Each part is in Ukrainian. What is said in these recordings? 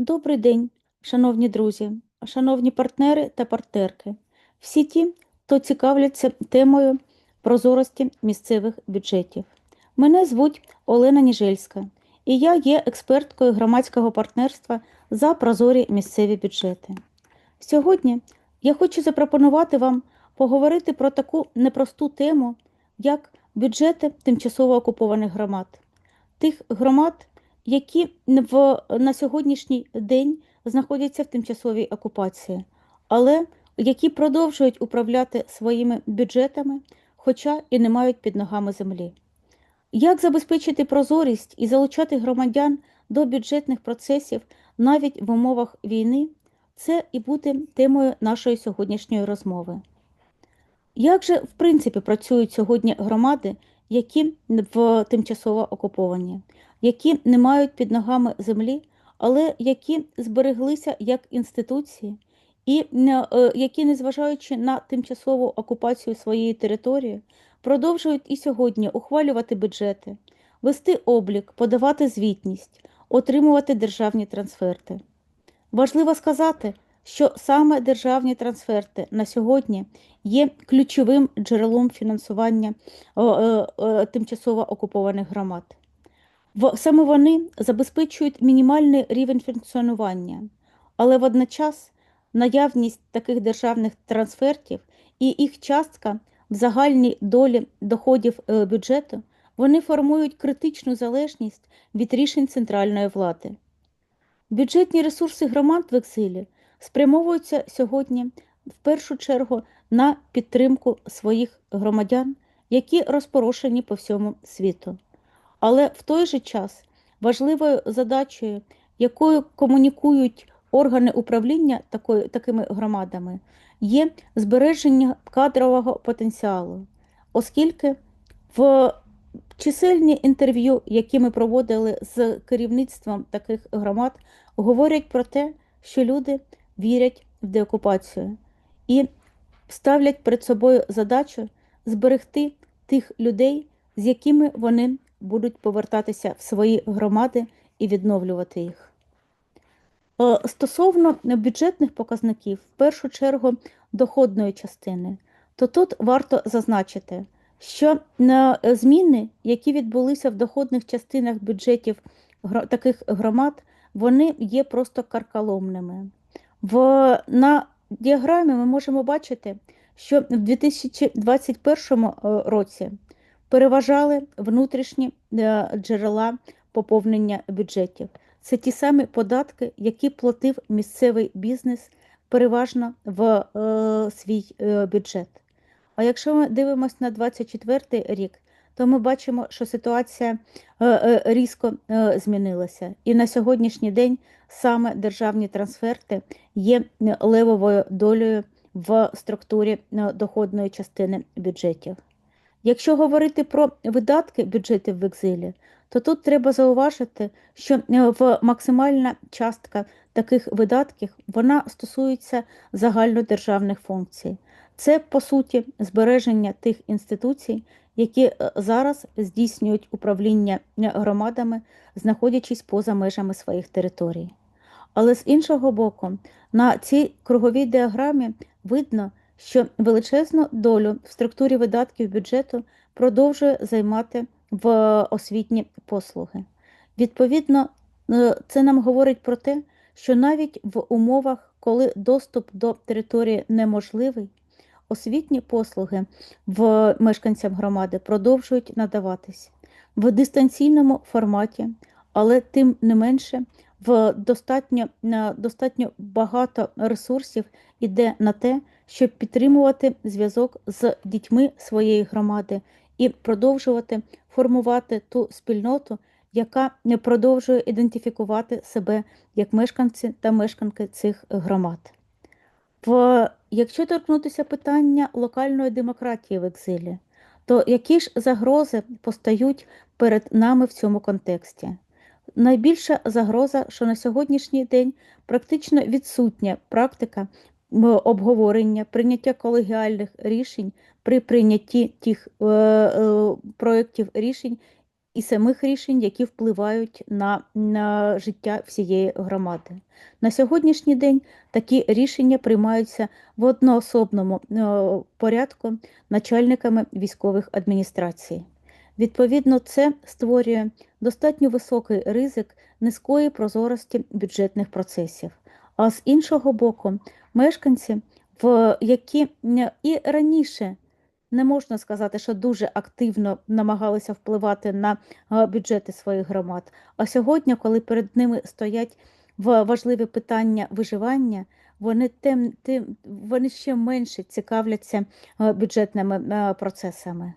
Добрий день, шановні друзі, шановні партнери та партнерки, всі ті, хто цікавляться темою прозорості місцевих бюджетів. Мене звуть Олена Ніжельська, і я є експерткою громадського партнерства за прозорі місцеві бюджети. Сьогодні я хочу запропонувати вам поговорити про таку непросту тему, як бюджети тимчасово окупованих громад, тих громад, які в, на сьогоднішній день знаходяться в тимчасовій окупації, але які продовжують управляти своїми бюджетами, хоча і не мають під ногами землі. Як забезпечити прозорість і залучати громадян до бюджетних процесів навіть в умовах війни, це і буде темою нашої сьогоднішньої розмови. Як же, в принципі, працюють сьогодні громади, які в тимчасово окуповані, які не мають під ногами землі, але які збереглися як інституції, і е, які, незважаючи на тимчасову окупацію своєї території, продовжують і сьогодні ухвалювати бюджети, вести облік, подавати звітність, отримувати державні трансферти. Важливо сказати, що саме державні трансферти на сьогодні є ключовим джерелом фінансування е, е, тимчасово окупованих громад. Саме вони забезпечують мінімальний рівень функціонування, але водночас наявність таких державних трансфертів і їх частка в загальній долі доходів е, бюджету вони формують критичну залежність від рішень центральної влади. Бюджетні ресурси громад в екзилі спрямовуються сьогодні в першу чергу на підтримку своїх громадян, які розпорошені по всьому світу. Але в той же час важливою задачею, якою комунікують органи управління такою, такими громадами, є збереження кадрового потенціалу, оскільки в чисельні інтерв'ю, які ми проводили з керівництвом таких громад, говорять про те, що люди вірять в деокупацію і ставлять перед собою задачу зберегти тих людей, з якими вони будуть повертатися в свої громади і відновлювати їх. Е, Стосовно бюджетних показників, в першу чергу доходної частини, то тут варто зазначити, що зміни, які відбулися в доходних частинах бюджетів таких громад, вони є просто карколомними. В, на діаграмі ми можемо бачити, що в 2021 е, році переважали внутрішні е, джерела поповнення бюджетів. Це ті самі податки, які платив місцевий бізнес переважно в е, свій е, бюджет. А якщо ми дивимося на 2024 рік, то ми бачимо, що ситуація е, е, різко е, змінилася. І на сьогоднішній день саме державні трансферти є е, левовою долею в структурі е, доходної частини бюджетів. Якщо говорити про видатки бюджетів в екзилі, то тут треба зауважити, що е, в максимальна частка таких видатків вона стосується загальнодержавних функцій. Це, по суті, збереження тих інституцій, які е, зараз здійснюють управління е, громадами, знаходячись поза межами своїх територій. Але з іншого боку, на цій круговій діаграмі видно, що величезну долю в структурі видатків бюджету продовжує займати в освітні послуги. Відповідно, е, це нам говорить про те, що навіть в умовах, коли доступ до території неможливий, освітні послуги в мешканцям громади продовжують надаватись в дистанційному форматі, але тим не менше в достатньо, достатньо багато ресурсів іде на те, щоб підтримувати зв'язок з дітьми своєї громади і продовжувати формувати ту спільноту, яка не продовжує ідентифікувати себе як мешканці та мешканки цих громад. В, якщо торкнутися питання локальної демократії в екзилі, то які ж загрози постають перед нами в цьому контексті? Найбільша загроза, що на сьогоднішній день практично відсутня практика обговорення, прийняття колегіальних рішень при прийнятті тих е, е, проєктів рішень, і самих рішень, які впливають на, на життя всієї громади. На сьогоднішній день такі рішення приймаються в одноособному е, порядку начальниками військових адміністрацій. Відповідно, це створює достатньо високий ризик низької прозорості бюджетних процесів. А з іншого боку, мешканці, в які і раніше не можна сказати, що дуже активно намагалися впливати на е, бюджети своїх громад. А сьогодні, коли перед ними стоять важливі питання виживання, вони тим, тим вони ще менше цікавляться е, бюджетними е, процесами.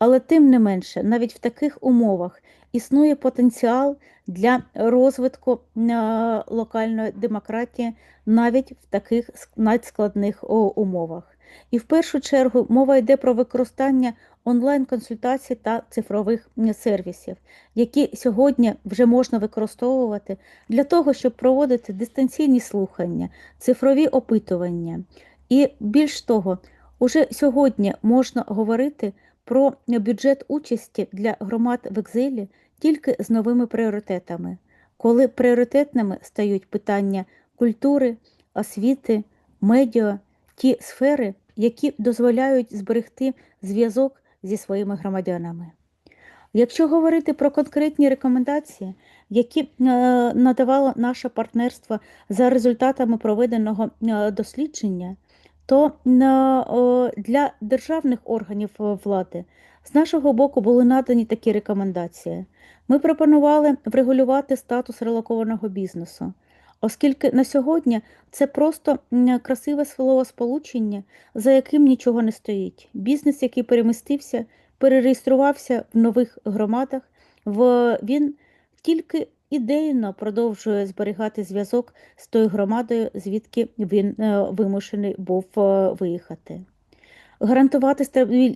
Але тим не менше, навіть в таких умовах існує потенціал для розвитку локальної демократії навіть в таких надскладних умовах. І в першу чергу мова йде про використання онлайн-консультацій та цифрових сервісів, які сьогодні вже можна використовувати для того, щоб проводити дистанційні слухання, цифрові опитування. І більш того, уже сьогодні можна говорити про бюджет участі для громад в екзилі тільки з новими пріоритетами, коли пріоритетними стають питання культури, освіти, медіа, ті сфери, які дозволяють зберегти зв'язок зі своїми громадянами. Якщо говорити про конкретні рекомендації, які е, надавало наше партнерство за результатами проведеного е, дослідження, то для державних органів влади з нашого боку були надані такі рекомендації. Ми пропонували врегулювати статус релокованого бізнесу, оскільки на сьогодні це просто красиве словосполучення, за яким нічого не стоїть. Бізнес, який перемістився, перереєструвався в нових громадах, він тільки ідейно продовжує зберігати зв'язок з тою громадою, звідки він е, вимушений був е, виїхати. Гарантувати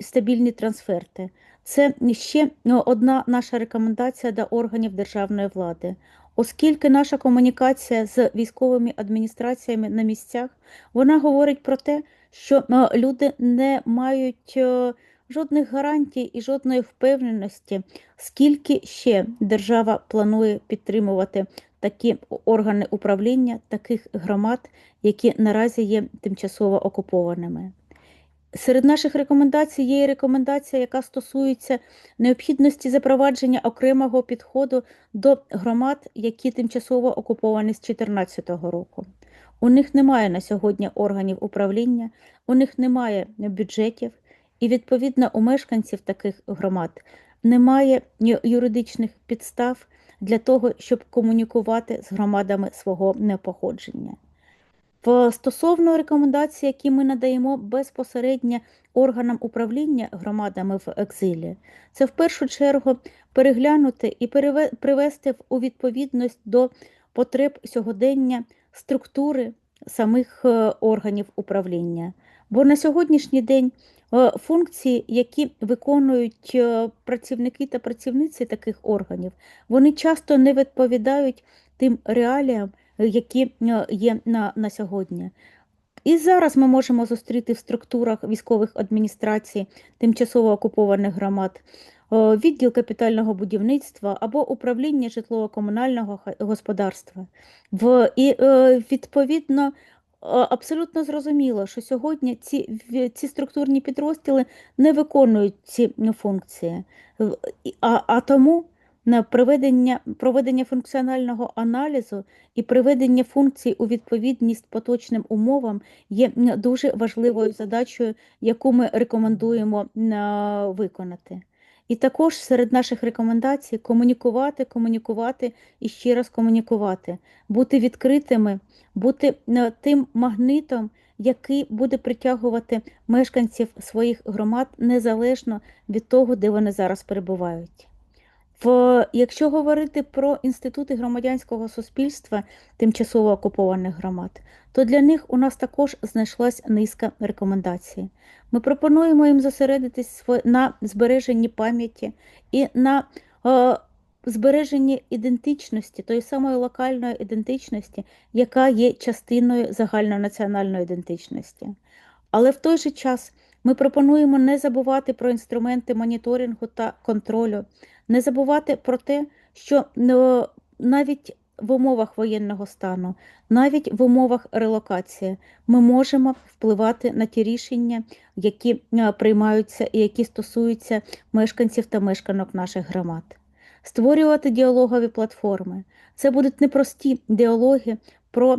стабільні трансферти. Це ще ну, одна наша рекомендація до органів державної влади. Оскільки наша комунікація з військовими адміністраціями на місцях, вона говорить про те, що е, люди не мають е, жодних гарантій і жодної впевненості, скільки ще держава планує підтримувати такі органи управління таких громад, які наразі є тимчасово окупованими. Серед наших рекомендацій є і рекомендація, яка стосується необхідності запровадження окремого підходу до громад, які тимчасово окуповані з 2014 року. У них немає на сьогодні органів управління, у них немає бюджетів, і відповідно у мешканців таких громад немає юридичних підстав для того, щоб комунікувати з громадами свого непоходження. Стосовно рекомендацій, які ми надаємо безпосередньо органам управління громадами в екзилі, це в першу чергу переглянути і привести у відповідність до потреб сьогодення структури самих е, органів управління. Бо на сьогоднішній день функції, які виконують е, працівники та працівниці таких органів, вони часто не відповідають тим реаліям, е, які е, є на, на сьогодні. І зараз ми можемо зустріти в структурах військових адміністрацій тимчасово окупованих громад е, відділ капітального будівництва або управління житлово-комунального господарства. І е, відповідно е, абсолютно зрозуміло, що сьогодні ці, ці структурні підрозділи не виконують ці функції. А, а тому на проведення, проведення функціонального аналізу і приведення функцій у відповідність поточним умовам є дуже важливою задачею, яку ми рекомендуємо виконати. І також серед наших рекомендацій комунікувати, комунікувати і ще раз комунікувати, бути відкритими, бути е, тим магнитом, який буде притягувати мешканців своїх громад незалежно від того, де вони зараз перебувають. В, якщо говорити про інститути громадянського суспільства тимчасово окупованих громад, то для них у нас також знайшлась низка рекомендацій. Ми пропонуємо їм зосередитись на збереженні пам'яті і на е, збереженні ідентичності, тої самої локальної ідентичності, яка є частиною загальнонаціональної ідентичності. Але в той же час Ми пропонуємо не забувати про інструменти моніторингу та контролю, не забувати про те, що е, навіть в умовах воєнного стану, навіть в умовах релокації ми можемо впливати на ті рішення, які е, приймаються і які стосуються мешканців та мешканок наших громад. Створювати діалогові платформи. Це будуть непрості діалоги про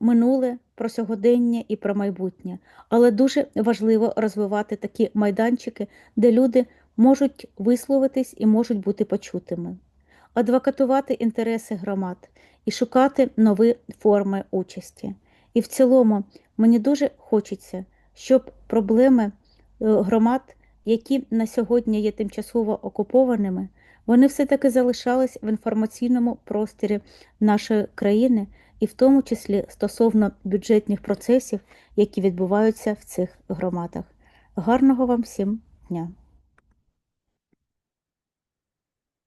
минуле, про сьогодення і про майбутнє. Але дуже важливо розвивати такі майданчики, де люди можуть висловитись і можуть бути почутими, адвокатувати інтереси громад і шукати нові форми участі. І в цілому мені дуже хочеться, щоб проблеми е, громад, які на сьогодні є тимчасово окупованими, вони все-таки залишались в інформаційному просторі нашої країни, і в тому числі стосовно бюджетних процесів, які відбуваються в цих громадах. Гарного вам всім дня!